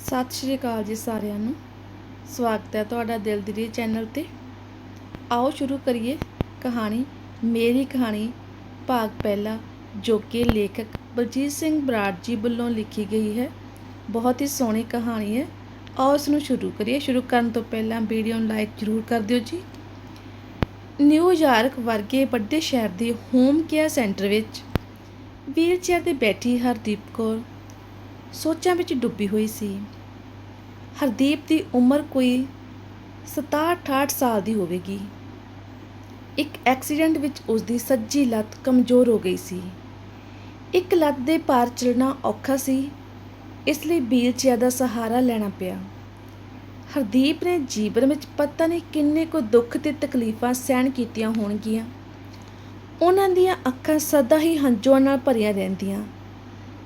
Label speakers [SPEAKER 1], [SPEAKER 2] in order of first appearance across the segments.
[SPEAKER 1] ਸਤਿ ਸ਼੍ਰੀ ਅਕਾਲ ਜੀ ਸਾਰਿਆਂ ਨੂੰ। ਸਵਾਗਤ ਹੈ ਤੁਹਾਡਾ ਦਿਲ ਦੀ ਚੈਨਲ ਤੇ। ਆਓ ਸ਼ੁਰੂ ਕਰੀਏ ਕਹਾਣੀ, ਮੇਰੀ ਕਹਾਣੀ, ਭਾਗ ਪਹਿਲਾ, ਜੋ ਕਿ ਲੇਖਕ ਬਲਜੀਤ ਸਿੰਘ ਬਰਾੜ ਜੀ ਵੱਲੋਂ ਲਿਖੀ ਗਈ ਹੈ। ਬਹੁਤ ਹੀ ਸੋਹਣੀ ਕਹਾਣੀ ਹੈ। ਆਓ ਇਸ ਨੂੰ ਸ਼ੁਰੂ ਕਰੀਏ। ਸ਼ੁਰੂ ਕਰਨ ਤੋਂ ਪਹਿਲਾਂ ਵੀਡੀਓ ਨੂੰ ਲਾਈਕ ਜ਼ਰੂਰ ਕਰ ਦਿਓ ਜੀ। ਨਿਊਯਾਰਕ ਵਰਗੇ ਵੱਡੇ ਸ਼ਹਿਰ ਦੇ ਹੋਮ ਕੇਅਰ ਸੈਂਟਰ ਵਿੱਚ ਵੀਲਚੇਅਰ ਤੇ ਬੈਠੀ ਹਰਦੀਪ ਕੌਰ ਸੋਚਾਂ ਵਿੱਚ ਡੁੱਬੀ ਹੋਈ ਸੀ। ਹਰਦੀਪ ਦੀ ਉਮਰ ਕੋਈ 67-68 ਸਾਲ ਦੀ ਹੋਵੇਗੀ। ਇੱਕ ਐਕਸੀਡੈਂਟ ਵਿੱਚ ਉਸ ਦੀ ਸੱਜੀ ਲੱਤ ਕਮਜ਼ੋਰ ਹੋ ਗਈ ਸੀ। ਇੱਕ ਲੱਤ ਦੇ ਪਾਰ ਚੱਲਣਾ ਔਖਾ ਸੀ, ਇਸ ਲਈ ਵੀਲਚੇਅਰ ਦਾ ਸਹਾਰਾ ਲੈਣਾ ਪਿਆ। ਹਰਦੀਪ ਨੇ ਜੀਵਨ ਵਿੱਚ ਪਤਾ ਨਹੀਂ ਕਿੰਨੇ ਕੁ ਦੁੱਖ ਤੇ ਤਕਲੀਫਾਂ ਸਹਿਣ ਕੀਤੀਆਂ ਹੋਣਗੀਆਂ। ਉਹਨਾਂ ਦੀਆਂ ਅੱਖਾਂ ਸਦਾ ਹੀ ਹੰਝੂਆਂ ਨਾਲ ਭਰੀਆਂ ਰਹਿੰਦੀਆਂ।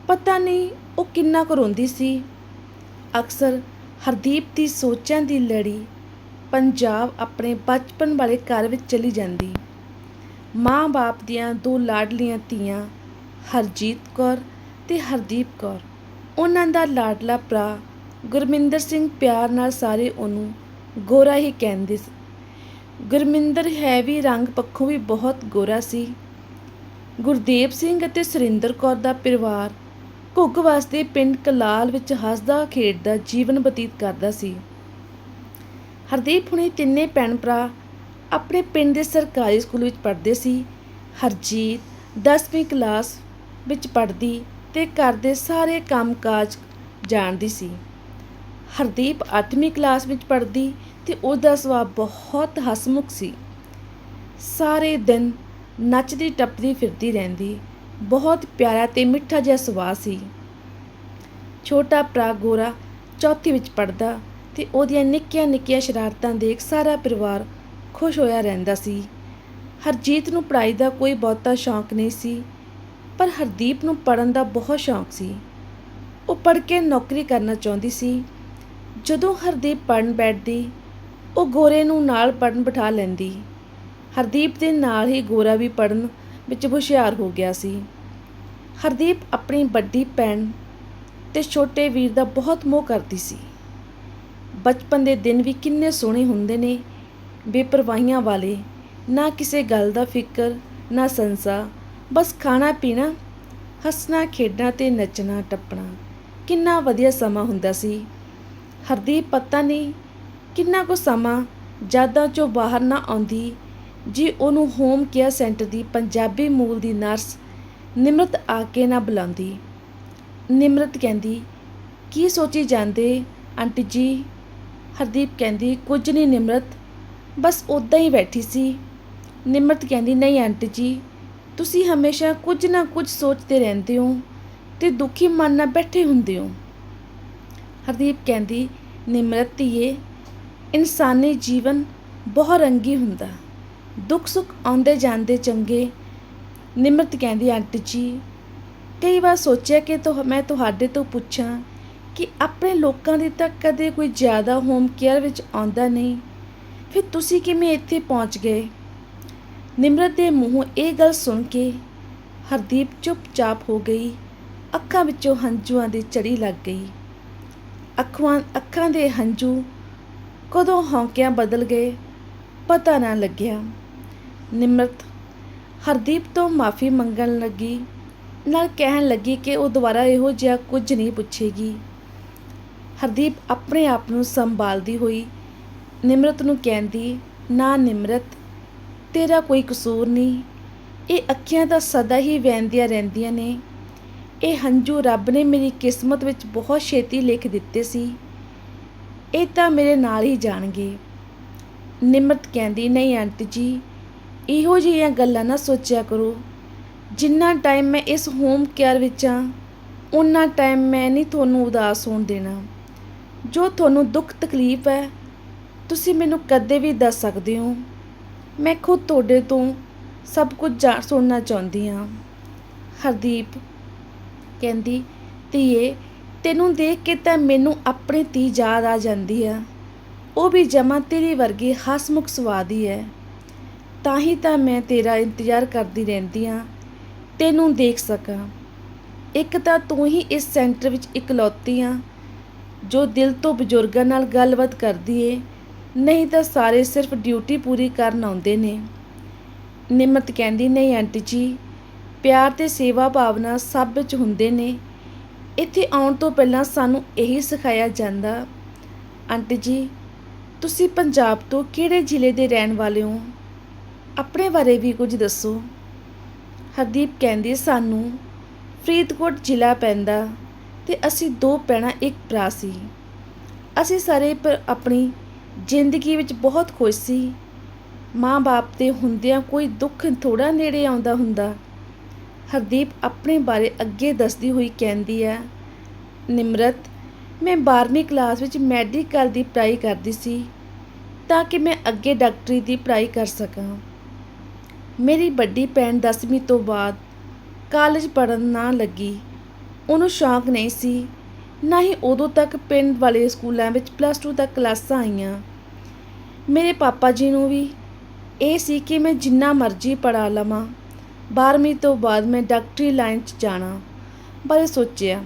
[SPEAKER 1] ਪਤਾ ਨਹੀਂ ਉਹ ਕਿੰਨਾ ਕੁ ਰੋਂਦੀ ਸੀ? ਅਕਸਰ ਹਰਦੀਪ ਦੀ ਸੋਚਾਂ ਦੀ ਲੜੀ ਪੰਜਾਬ ਆਪਣੇ ਬਚਪਨ ਵਾਲੇ ਘਰ ਵਿੱਚ ਚਲੀ ਜਾਂਦੀ। ਮਾਂ-ਬਾਪ ਦੀਆਂ ਦੋ ਲਾਡਲੀਆਂ ਧੀਆਂ, ਹਰਜੀਤ ਕੌਰ ਤੇ ਹਰਦੀਪ ਕੌਰ। ਉਹਨਾਂ ਦਾ ਲਾਡਲਾ ਭਰਾ ਗੁਰਮਿੰਦਰ ਸਿੰਘ ਪਿਆਰ ਨਾਲ ਸਾਰੇ ਉਹਨੂੰ ਗੋਰਾ ਹੀ ਕਹਿੰਦੇ ਸੀ। ਗੁਰਮਿੰਦਰ ਹੈ ਵੀ ਰੰਗ ਪੱਖੋਂ ਵੀ ਬਹੁਤ ਗੋਰਾ ਸੀ। ਗੁਰਦੇਵ ਸਿੰਘ ਅਤੇ ਸੁਰਿੰਦਰ ਕੌਰ ਦਾ ਪਰਿਵਾਰ ਘੁੱਗ ਵਾਸਤੇ ਪਿੰਡ ਕਲਾਲ ਵਿੱਚ ਹੱਸਦਾ ਖੇਡਦਾ ਜੀਵਨ ਬਤੀਤ ਕਰਦਾ ਸੀ। ਹਰਦੀਪ ਹੁਣੇ ਤਿੰਨੇ ਭੈਣ ਭਰਾ ਆਪਣੇ ਪਿੰਡ ਦੇ ਸਰਕਾਰੀ ਸਕੂਲ ਵਿੱਚ ਪੜ੍ਹਦੇ ਸੀ। ਹਰਜੀਤ 10ਵੀਂ ਕਲਾਸ ਵਿੱਚ ਪੜ੍ਹਦੀ ਤੇ ਘਰ ਦੇ ਸਾਰੇ ਕੰਮਕਾਜ ਜਾਣਦੀ ਸੀ। ਹਰਦੀਪ 8ਵੀਂ ਕਲਾਸ ਵਿੱਚ ਪੜ੍ਹਦੀ ਤੇ ਉਹਦਾ ਸੁਭਾਅ ਬਹੁਤ ਹਸਮੁਖ ਸੀ। ਸਾਰੇ ਦਿਨ ਨੱਚਦੀ ਟੱਪਦੀ ਫਿਰਦੀ ਰਹਿੰਦੀ। ਬਹੁਤ ਪਿਆਰਾ ਤੇ ਮਿੱਠਾ ਜਿਹਾ ਸੁਭਾਅ ਸੀ। ਛੋਟਾ ਭਰਾ ਗੋਰਾ ਚੌਥੀ ਵਿੱਚ ਪੜਦਾ ਤੇ ਉਹਦੀਆਂ ਨਿੱਕੀਆਂ ਨਿੱਕੀਆਂ ਸ਼ਰਾਰਤਾਂ ਦੇਖ ਸਾਰਾ ਪਰਿਵਾਰ ਖੁਸ਼ ਹੋਇਆ ਰਹਿੰਦਾ ਸੀ। ਹਰਜੀਤ ਨੂੰ ਪੜ੍ਹਾਈ ਦਾ ਕੋਈ ਬਹੁਤਾ ਸ਼ੌਂਕ ਨਹੀਂ ਸੀ, ਪਰ ਹਰਦੀਪ ਨੂੰ ਪੜਨ ਦਾ ਬਹੁਤ ਸ਼ੌਂਕ ਸੀ। ਉਹ ਪੜ੍ਹ ਕੇ ਨੌਕਰੀ ਕਰਨਾ ਚਾਹੁੰਦੀ ਸੀ। ਜਦੋਂ ਹਰਦੀਪ ਪੜਨ ਬੈਠਦੀ, ਉਹ ਗੋਰੇ ਨੂੰ ਨਾਲ ਪੜਨ ਬਿਠਾ ਲੈਂਦੀ। ਹਰਦੀਪ ਦੇ ਨਾਲ ਹੀ ਗੋਰਾ ਵੀ ਪੜਨ ਵਿੱਚ ਹੁਸ਼ਿਆਰ ਹੋ ਗਿਆ ਸੀ। ਹਰਦੀਪ ਆਪਣੀ ਵੱਡੀ ਭੈਣ ਤੇ ਛੋਟੇ ਵੀਰ ਦਾ ਬਹੁਤ ਮੋਹ ਕਰਦੀ ਸੀ। ਬਚਪਨ ਦੇ ਦਿਨ ਵੀ ਕਿੰਨੇ ਸੋਹਣੇ ਹੁੰਦੇ ਨੇ, ਬੇਪਰਵਾਹੀਆਂ ਵਾਲੇ, ਨਾ ਕਿਸੇ ਗੱਲ ਦਾ ਫਿਕਰ, ਨਾ ਸੰਸਾ, ਬਸ ਖਾਣਾ ਪੀਣਾ, ਹੱਸਣਾ ਖੇਡਣਾ ਤੇ ਨੱਚਣਾ, ਟੱਪਣਾ, ਕਿੰਨਾ ਵਧੀਆ ਸਮਾਂ ਹੁੰਦਾ ਸੀ। ਹਰਦੀਪ ਪਤਾ ਨਹੀਂ ਕਿੰਨਾ ਕੁ ਸਮਾਂ ਯਾਦਾਂ ਚੋਂ ਬਾਹਰ ਨਾ ਆਉਂਦੀ, ਜੀ ਉਹਨੂੰ ਹੋਮ ਕੇਅਰ ਸੈਂਟਰ ਦੀ ਪੰਜਾਬੀ ਮੂਲ ਦੀ ਨਰਸ ਨਿਮਰਤ ਆ ਕੇ ਨਾ ਬੁਲਾਉਂਦੀ। ਨਿਮਰਤ ਕਹਿੰਦੀ, ਕੀ ਸੋਚੀ ਜਾਂਦੇ ਆਂਟੀ ਜੀ? ਹਰਦੀਪ ਕਹਿੰਦੀ, ਕੁਝ ਨਹੀਂ ਨਿਮਰਤ, ਬਸ ਉਦਾਂ ਹੀ ਬੈਠੀ ਸੀ। ਨਿਮਰਤ ਕਹਿੰਦੀ, ਨਹੀਂ ਆਂਟੀ ਜੀ, ਤੁਸੀਂ ਹਮੇਸ਼ਾ ਕੁਝ ਨਾ ਕੁਝ ਸੋਚਦੇ ਰਹਿੰਦੇ ਹੋ ਤੇ ਦੁਖੀ ਮਨ ਨਾਲ ਬੈਠੇ ਹੁੰਦੇ ਹੋ। ਹਰਦੀਪ ਕਹਿੰਦੀ, ਨਿਮਰਤ ਧੀਏ, ਇਨਸਾਨੀ ਜੀਵਨ ਬਹੁਤ ਰੰਗੀ ਹੁੰਦਾ। ਦੁੱਖ ਸੁੱਖ ਆਉਂਦੇ ਜਾਂਦੇ ਚੰਗੇ ਨਿਮਰਤ ਕਹਿੰਦੀ, ਆਂਟੀ ਜੀ, ਕਈ ਵਾਰ ਸੋਚਿਆ ਕਿ ਤੁਹ, ਮੈਂ ਤੁਹਾਡੇ ਤੋਂ ਪੁੱਛਾਂ ਕਿ ਆਪਣੇ ਲੋਕਾਂ ਦੀ ਤਾਂ ਕਦੇ ਕੋਈ ਜ਼ਿਆਦਾ ਹੋਮ ਕੇਅਰ ਵਿੱਚ ਆਉਂਦਾ ਨਹੀਂ। ਫਿਰ ਤੁਸੀਂ ਕਿਵੇਂ ਇੱਥੇ ਪਹੁੰਚ ਗਏ? ਨਿਮਰਤ ਦੇ ਮੂੰਹੋਂ ਇਹ ਗੱਲ ਸੁਣ ਕੇ ਹਰਦੀਪ ਚੁੱਪਚਾਪ ਹੋ ਗਈ। ਅੱਖਾਂ ਵਿੱਚੋਂ ਹੰਝੂਆਂ ਦੀ ਚੜੀ ਲੱਗ ਗਈ। ਅੱਖਾਂ ਅੱਖਾਂ ਦੇ ਹੰਝੂ ਕਦੋਂ ਹੌਂਕਿਆਂ ਬਦਲ ਗਏ, ਪਤਾ ਨਾ ਲੱਗਿਆ। ਨਿਮਰਤ ਹਰਦੀਪ ਤੋਂ ਮਾਫੀ ਮੰਗਣ ਲੱਗੀ, ਨਾਲ ਕਹਿਣ ਲੱਗੀ ਕਿ ਉਹ ਦੁਬਾਰਾ ਇਹੋ ਜਿਹਾ ਕੁਝ ਨਹੀਂ ਪੁੱਛੇਗੀ। ਹਰਦੀਪ ਆਪਣੇ ਆਪ ਨੂੰ ਸੰਭਾਲਦੀ ਹੋਈ ਨਿਮਰਤ ਨੂੰ ਕਹਿੰਦੀ, ਨਾ ਨਿਮਰਤ, ਤੇਰਾ ਕੋਈ ਕਸੂਰ ਨਹੀਂ। ਇਹ ਅੱਖੀਆਂ ਤਾਂ ਸਦਾ ਹੀ ਵਹਿੰਦੀਆਂ ਰਹਿੰਦੀਆਂ ਨੇ। ਇਹ ਹੰਝੂ ਰੱਬ ਨੇ ਮੇਰੀ ਕਿਸਮਤ ਵਿੱਚ ਬਹੁਤ ਛੇਤੀ ਲਿਖ ਦਿੱਤੇ ਸੀ। ਇਹ ਤਾਂ ਮੇਰੇ ਨਾਲ ਹੀ ਜਾਣਗੇ। ਨਿਮਰਤ ਕਹਿੰਦੀ, ਨਹੀਂ ਆਂਟੀ ਜੀ ਇਹੋ ਜਿਹੀਆਂ ਗੱਲਾਂ ਨਾ ਸੋਚਿਆ ਕਰੋ। ਜਿੰਨਾ ਟਾਈਮ ਮੈਂ ਇਸ ਹੋਮ ਕੇਅਰ ਵਿੱਚ ਹਾਂ ਉਨਾ ਟਾਈਮ ਮੈਂ ਨਹੀਂ ਤੁਹਾਨੂੰ ਉਦਾਸ ਹੋਣ ਦੇਣਾ। ਜੋ ਤੁਹਾਨੂੰ ਦੁੱਖ ਤਕਲੀਫ ਹੈ, ਤੁਸੀਂ ਮੈਨੂੰ ਕਦੇ ਵੀ ਦੱਸ ਸਕਦੇ ਹੋ। ਮੈਂ ਖੁਦ ਤੁਹਾਡੇ ਤੋਂ ਸਭ ਕੁਝ ਜਾਣ ਸੁਣਨਾ ਚਾਹੁੰਦੀ ਹਾਂ ਹਰਦੀਪ ਕਹਿੰਦੀ, ਧੀਏ, ਤੈਨੂੰ ਦੇਖ ਕੇ ਤਾਂ ਮੈਨੂੰ ਆਪਣੀ ਧੀ ਯਾਦ ਆ ਜਾਂਦੀ ਆ। ਉਹ ਵੀ ਜਮਾ ਤੇਰੀ ਵਰਗੀ ਹਸਮੁਖ ਸਵਾਦੀ ਹੈ। ਤਾਂ ਹੀ ਤਾਂ ਮੈਂ ਤੇਰਾ ਇੰਤਜ਼ਾਰ ਕਰਦੀ ਰਹਿੰਦੀ ਆ ਤੈਨੂੰ ਦੇਖ ਸਕਾਂ। ਇੱਕ ਤਾਂ ਤੂੰ ਹੀ ਇਸ ਸੈਂਟਰ ਵਿੱਚ ਇਕਲੌਤੀ ਆ ਜੋ ਦਿਲ ਤੋਂ ਬਜ਼ੁਰਗਾਂ ਨਾਲ ਗੱਲਬਾਤ ਕਰਦੀ ਏ। ਨਹੀਂ ਤਾਂ ਸਾਰੇ ਸਿਰਫ ਡਿਊਟੀ ਪੂਰੀ ਕਰਨ ਆਉਂਦੇ ਨੇ। ਨਿਮਤ ਕਹਿੰਦੀ, ਨਹੀਂ ਆਂਟੀ ਜੀ, ਪਿਆਰ ਤੇ ਸੇਵਾ ਭਾਵਨਾ ਸਭ ਵਿੱਚ ਹੁੰਦੇ ਨੇ। ਇੱਥੇ ਆਉਣ ਤੋਂ ਪਹਿਲਾਂ ਸਾਨੂੰ ਇਹੀ ਸਿਖਾਇਆ ਜਾਂਦਾ। ਆਂਟੀ ਜੀ, ਤੁਸੀਂ ਪੰਜਾਬ ਤੋਂ ਕਿਹੜੇ ਜ਼ਿਲ੍ਹੇ ਦੇ ਰਹਿਣ ਵਾਲੇ ਹੋ? ਆਪਣੇ ਬਾਰੇ ਵੀ ਕੁਝ ਦੱਸੋ। ਹਰਦੀਪ ਕਹਿੰਦੀ, ਸਾਨੂੰ ਫਰੀਦਕੋਟ ਜ਼ਿਲ੍ਹਾ ਪੈਂਦਾ ਤੇ ਅਸੀਂ ਦੋ ਭੈਣਾਂ, ਇੱਕ ਭਰਾ ਸੀ। ਅਸੀਂ ਸਾਰੇ ਆਪਣੀ ਜ਼ਿੰਦਗੀ ਵਿੱਚ ਬਹੁਤ ਖੁਸ਼ ਸੀ। ਮਾਂ-ਬਾਪ ਦੇ ਹੁੰਦਿਆਂ ਕੋਈ ਦੁੱਖ ਥੋੜਾ ਨੇੜੇ ਆਉਂਦਾ ਹੁੰਦਾ। ਹਰਦੀਪ ਆਪਣੇ ਬਾਰੇ ਅੱਗੇ ਦੱਸਦੀ ਹੋਈ ਕਹਿੰਦੀ ਹੈ, ਨਿਮਰਤ, ਮੈਂ 12ਵੀਂ ਕਲਾਸ ਵਿੱਚ ਮੈਡੀਕਲ ਦੀ ਪੜ੍ਹਾਈ ਕਰਦੀ ਸੀ, ਤਾਂ ਕਿ ਮੈਂ ਅੱਗੇ ਡਾਕਟਰੀ ਦੀ ਪੜ੍ਹਾਈ ਕਰ ਸਕਾਂ। ਮੇਰੀ ਵੱਡੀ ਭੈਣ 10ਵੀਂ ਤੋਂ ਬਾਅਦ ਕਾਲਜ ਪੜਨ ਨਾ ਲੱਗੀ। ਉਹਨੂੰ ਸ਼ੌਂਕ ਨਹੀਂ ਸੀ। ਨਾ ਹੀ ਉਦੋਂ ਤੱਕ ਪਿੰਡ ਵਾਲੇ ਸਕੂਲਾਂ ਵਿੱਚ ਪਲੱਸ 2 ਤੱਕ ਕਲਾਸਾਂ ਆਈਆਂ। ਮੇਰੇ ਪਾਪਾ ਜੀ ਨੂੰ ਵੀ ਇਹ ਸੀ ਕਿ ਮੈਂ ਜਿੰਨਾ ਮਰਜ਼ੀ ਪੜਾ ਲਵਾਂ। 12ਵੀਂ ਤੋਂ ਬਾਅਦ ਮੈਂ ਡਾਕਟਰੀ ਲਾਈਨ 'ਚ ਜਾਣਾ ਬਾਰੇ ਸੋਚਿਆ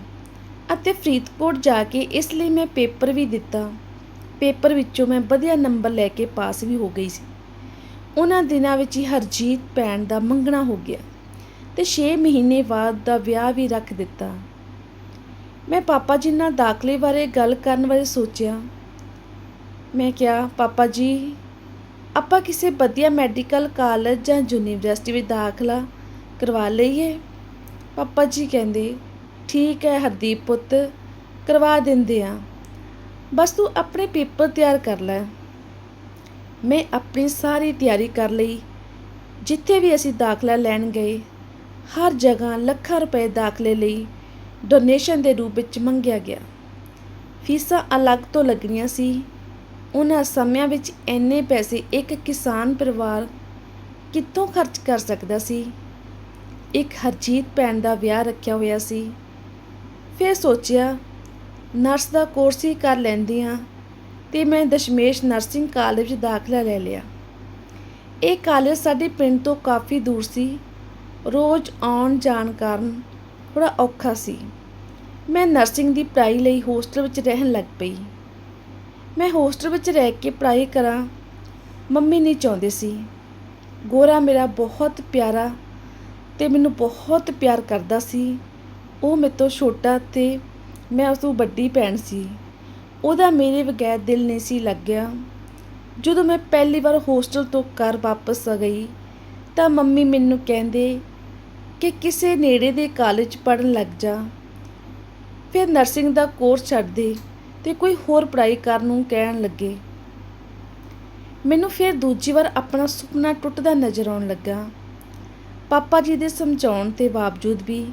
[SPEAKER 1] ਅਤੇ ਫਰੀਦਕੋਟ ਜਾ ਕੇ ਇਸ ਲਈ ਮੈਂ ਪੇਪਰ ਵੀ ਦਿੱਤਾ। ਪੇਪਰ ਵਿੱਚੋਂ ਮੈਂ ਵਧੀਆ ਨੰਬਰ ਲੈ ਕੇ ਪਾਸ ਵੀ ਹੋ ਗਈ ਸੀ। ਉਹਨਾਂ ਦਿਨਾਂ ਵਿੱਚ ਹੀ ਹਰਜੀਤ ਭੈਣ ਦਾ ਮੰਗਣਾ ਹੋ ਗਿਆ ਤੇ 6 ਮਹੀਨੇ ਬਾਅਦ ਦਾ ਵਿਆਹ ਵੀ ਰੱਖ ਦਿੱਤਾ। ਮੈਂ ਪਾਪਾ ਜੀ ਨਾਲ ਦਾਖਲੇ ਬਾਰੇ ਗੱਲ ਕਰਨ ਬਾਰੇ ਸੋਚਿਆ। ਮੈਂ ਕਿਹਾ, ਪਾਪਾ ਜੀ, ਆਪਾਂ ਕਿਸੇ ਵਧੀਆ ਮੈਡੀਕਲ ਕਾਲਜ ਜਾਂ ਯੂਨੀਵਰਸਿਟੀ ਵਿੱਚ ਦਾਖਲਾ ਕਰਵਾ ਲਈਏ? ਪਾਪਾ ਜੀ ਕਹਿੰਦੇ, ਠੀਕ ਹੈ ਹਰਦੀਪ ਪੁੱਤ, ਕਰਵਾ ਦਿੰਦੇ ਆ ਬਸ ਤੂੰ ਆਪਣੇ ਪੇਪਰ ਤਿਆਰ ਕਰ ਲੈ। ਮੈਂ ਆਪਣੀ ਸਾਰੀ ਤਿਆਰੀ ਕਰ ਲਈ। ਜਿੱਥੇ ਵੀ ਅਸੀਂ ਦਾਖਲਾ ਲੈਣ ਗਏ, ਹਰ ਜਗ੍ਹਾ ਲੱਖਾਂ ਰੁਪਏ ਦਾਖਲੇ ਲਈ ਡੋਨੇਸ਼ਨ ਦੇ ਰੂਪ ਵਿੱਚ ਮੰਗਿਆ ਗਿਆ। ਫੀਸਾਂ ਅਲੱਗ ਤੋਂ ਲੱਗਣੀਆਂ ਸੀ। ਉਹਨਾਂ ਸਮਿਆਂ ਵਿੱਚ ਇੰਨੇ ਪੈਸੇ ਇੱਕ ਕਿਸਾਨ ਪਰਿਵਾਰ ਕਿੱਥੋਂ ਖਰਚ ਕਰ ਸਕਦਾ ਸੀ? ਇੱਕ ਹਰਜੀਤ ਭੈਣ ਦਾ ਵਿਆਹ ਰੱਖਿਆ ਹੋਇਆ ਸੀ। ਫਿਰ ਸੋਚਿਆ, ਨਰਸ ਦਾ ਕੋਰਸ ਹੀ ਕਰ ਲੈਂਦੀ ਹਾਂ। ਤੇ ਮੈਂ ਦਸ਼ਮੇਸ਼ ਨਰਸਿੰਗ ਕਾਲਜ ਵਿੱਚ ਦਾਖਲਾ ਲੈ ਲਿਆ। ਇਹ ਕਾਲਜ ਸਾਡੇ ਪਿੰਡ ਤੋਂ ਕਾਫੀ ਦੂਰ ਸੀ। ਰੋਜ਼ ਆਉਣ ਜਾਣ ਕਾਰਨ ਥੋੜਾ ਔਖਾ ਸੀ। ਮੈਂ ਨਰਸਿੰਗ ਦੀ ਪੜ੍ਹਾਈ ਲਈ ਹੋਸਟਲ ਵਿੱਚ ਰਹਿਣ ਲੱਗ ਪਈ। ਮੈਂ ਹੋਸਟਲ ਵਿੱਚ ਰਹਿ ਕੇ ਪੜ੍ਹਾਈ ਕਰਾਂ, ਮੰਮੀ ਨਹੀਂ ਚਾਹੁੰਦੇ ਸੀ। ਗੋਰਾ ਮੇਰਾ ਬਹੁਤ ਪਿਆਰਾ ਤੇ ਮੈਨੂੰ ਬਹੁਤ ਪਿਆਰ ਕਰਦਾ ਸੀ। ਉਹ ਮੇਰੇ ਤੋਂ ਛੋਟਾ ਤੇ ਮੈਂ ਉਸ ਤੋਂ ਵੱਡੀ ਭੈਣ ਸੀ। ਉਹਦਾ ਮੇਰੇ ਬਗੈਰ ਦਿਲ ਨਹੀਂ ਸੀ ਲੱਗਿਆ। ਜਦੋਂ ਮੈਂ ਪਹਿਲੀ ਵਾਰ ਹੋਸਟਲ ਤੋਂ ਘਰ ਵਾਪਸ ਆ ਗਈ, ਤਾਂ ਮੰਮੀ ਮੈਨੂੰ ਕਹਿੰਦੇ ਕਿ ਕਿਸੇ ਨੇੜੇ ਦੇ ਕਾਲਜ ਪੜਨ ਲੱਗ ਜਾ। ਫਿਰ ਨਰਸਿੰਗ ਦਾ ਕੋਰਸ ਛੱਡ ਦੇ ਤੇ ਕੋਈ ਹੋਰ ਪੜ੍ਹਾਈ ਕਰਨ ਨੂੰ ਕਹਿਣ ਲੱਗੇ। ਮੈਨੂੰ ਫਿਰ ਦੂਜੀ ਵਾਰ ਆਪਣਾ ਸੁਪਨਾ ਟੁੱਟਦਾ ਨਜ਼ਰ ਆਉਣ ਲੱਗਾ। ਪਾਪਾ ਜੀ ਦੇ ਸਮਝਾਉਣ ਦੇ ਬਾਵਜੂਦ ਵੀ